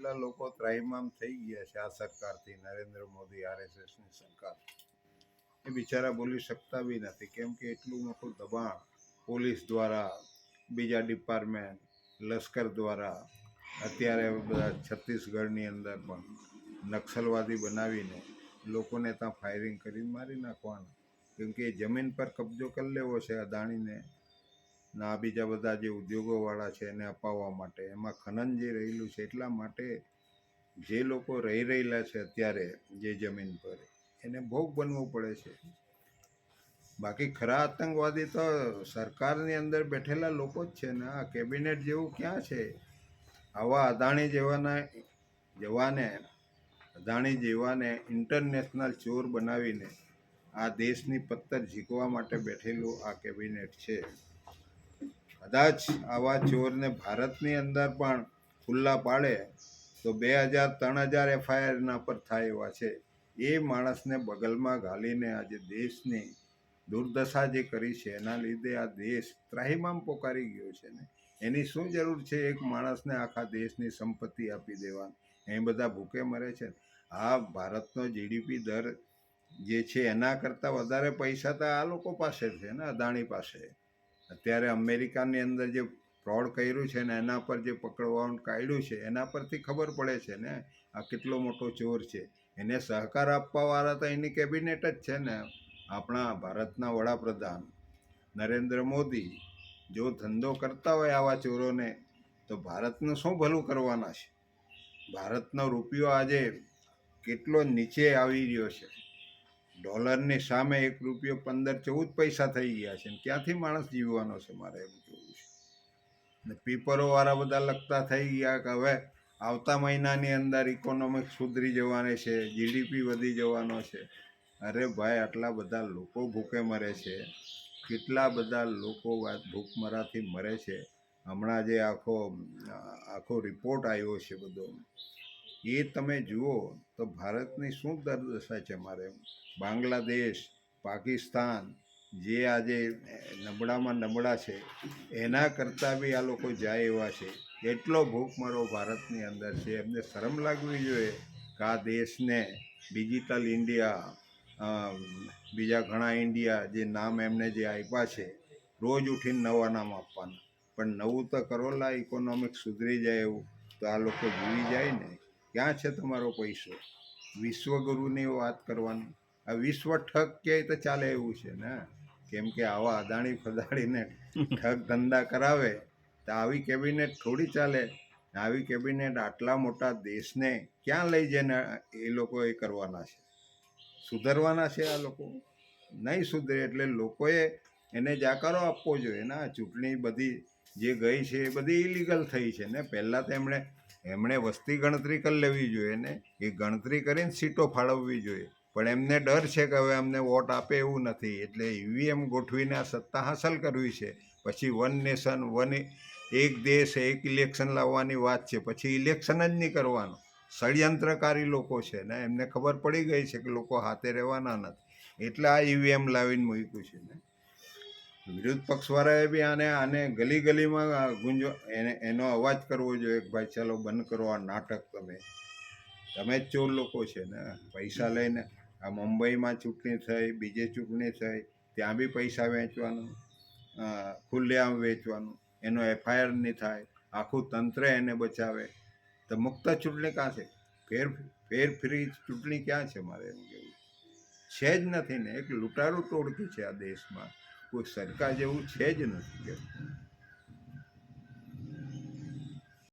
એટલા લોકો ત્રાહિમામ થઈ ગયા છે આ સરકારથી, નરેન્દ્ર મોદી, આરએસએસની સરકાર. એ બિચારા બોલી શકતા બી નથી, કેમ કે એટલું મોટું દબાણ પોલીસ દ્વારા, બીજા ડિપાર્ટમેન્ટ, લશ્કર દ્વારા, અત્યારે બધા છત્તીસગઢની અંદર પણ નક્સલવાદી બનાવીને લોકોને ત્યાં ફાયરિંગ કરીને મારી નાખવાના. કેમ કે એ જમીન પર કબજો કરી લેવો છે અદાણીને ના બીજા બધા જે ઉદ્યોગોવાળા છે એને અપાવવા માટે. એમાં ખનન જે રહેલું છે એટલા માટે જે લોકો રહી રહેલા છે અત્યારે જે જમીન પર, એને ભોગ બનવું પડે છે. બાકી ખરા આતંકવાદી તો સરકારની અંદર બેઠેલા લોકો જ છે ને. આ કેબિનેટ જેવું ક્યાં છે? આવા અદાણી જેવાના જવાને, અદાણી જેવાને ઇન્ટરનેશનલ ચોર બનાવીને આ દેશની પત્તર ઝીકવા માટે બેઠેલું આ કેબિનેટ છે. કદાચ આવા ચોરને ભારતની અંદર પણ ખુલ્લા પાડે તો બે હજાર, ત્રણ હજાર એફઆઈઆરના પર થાય એવા છે. એ માણસને બગલમાં ઘાલીને આજે દેશની દુર્દશા જે કરી છે, એના લીધે આ દેશ ત્રાહિમામ પોકારી ગયો છે ને. એની શું જરૂર છે? એક માણસને આખા દેશની સંપત્તિ આપી દેવાની. એ બધા ભૂખે મરે છે. આ ભારતનો જીડીપી દર જે છે, એના કરતાં વધારે પૈસા તો આ લોકો પાસે છે ને, અદાણી પાસે. અત્યારે અમેરિકાની અંદર જે ફ્રોડ કર્યું છે ને એના પર જે પકડવાનું કાઢ્યું છે, એના પરથી ખબર પડે છે ને આ કેટલો મોટો ચોર છે. એને સહકાર આપવાવાળા તો એની કેબિનેટ જ છે ને. આપણા ભારતના વડાપ્રધાન નરેન્દ્ર મોદી જો ધંધો કરતા હોય આવા ચોરોને, તો ભારતનું શું ભલું કરવાના છે? ભારતનો રૂપિયો આજે કેટલો નીચે આવી રહ્યો છે? ડોલરની સામે એક રૂપિયો પંદર ચૌદ પૈસા થઈ ગયા છે ને ક્યાંથી માણસ જીવવાનો છે મારે એમ કેવું છે? ને પેપરોવાળા બધા લખતા થઈ ગયા કે હવે આવતા મહિનાની અંદર ઇકોનોમિક સુધરી જવાની છે જીડીપી વધી જવાનો છે. અરે ભાઈ, આટલા બધા લોકો ભૂખે મરે છે. કેટલા બધા લોકો ભૂખમરાથી મરે છે. હમણાં જે આખો આખો રિપોર્ટ આવ્યો છે બધો. એ તમે જુઓ તો ભારતની શું દરદશા છે મારે બાંગ્લાદેશ, પાકિસ્તાન જે આજે નબળામાં નબળા છે, એના કરતાં બી આ લોકો જાય એવા છે. એટલો ભૂખમરો ભારતની અંદર છે. એમને શરમ લાગવી જોઈએ કે આ દેશને ડિજિટલ ઇન્ડિયા બીજા ઘણા ઇન્ડિયા જે નામ એમને જે આપ્યા છે, રોજ ઉઠીને નવા નામ આપવાના. પણ નવું તો કરોલા ઇકોનોમિક સુધરી જાય એવું તો આ લોકો ભૂલી જાય ને. ક્યાં છે તમારો પૈસો? વિશ્વગુરુની વાત કરવાની. આ વિશ્વ ઠગ કહે તો ચાલે એવું છે ને? કેમ કે આવા અદાણી ફદાણીને ઠગ ધંધા કરાવે, તો આવી કેબિનેટ થોડી ચાલે. આવી કેબિનેટ આટલા મોટા દેશને ક્યાં લઈ જઈને એ લોકો એ કરવાના છે? સુધરવાના છે આ લોકો? નહીં સુધરે એટલે લોકોએ એને જાકારો આપવો જોઈએ ને? ચૂંટણી બધી જે ગઈ છે એ બધી ઇલીગલ થઈ છે ને? પહેલાં તો એમણે એમણે વસ્તી ગણતરી કરી લેવી જોઈએ ને? એ ગણતરી કરીને સીટો ફાળવવી જોઈએ. પણ એમને ડર છે કે હવે અમને વોટ આપે એવું નથી. એટલે ઈવીએમ ગોઠવીને આ સત્તા હાંસલ કરવી છે. પછી વન નેશન, વન એક દેશ, એક ઇલેક્શન લાવવાની વાત છે. પછી ઇલેક્શન જ નહીં કરવાનું. ષડયંત્રકારી લોકો છે ને? એમને ખબર પડી ગઈ છે કે લોકો હાથે રહેવાના નથી. એટલે આ ઈવીએમ લાવીને મૂક્યું છે ને? વિરોધ પક્ષવાળાએ બી આને આને ગલી ગલીમાં ગુંજો, એને, એનો અવાજ કરવો જોઈએ કે ભાઈ ચાલો બંધ કરો આ નાટક તમે. તમે જ ચોર લોકો છે ને. પૈસા લઈને આ મુંબઈમાં ચૂંટણી થઈ, બીજે ચૂંટણી થઈ, ત્યાં બી પૈસા વેચવાનું ખુલ્લેઆમ વેચવાનું, એનો એફઆઈઆર નહીં થાય, આખું તંત્ર એને બચાવે. તો મુક્ત ચૂંટણી ક્યાં છે? ફેર ફેર ફ્રી ચૂંટણી ક્યાં છે મારે એમ કહેવું છે જ નથી ને. એક લૂંટારું ટોળકી છે આ દેશમાં. કોઈ સરકાર જેવું છે જ નથી. કે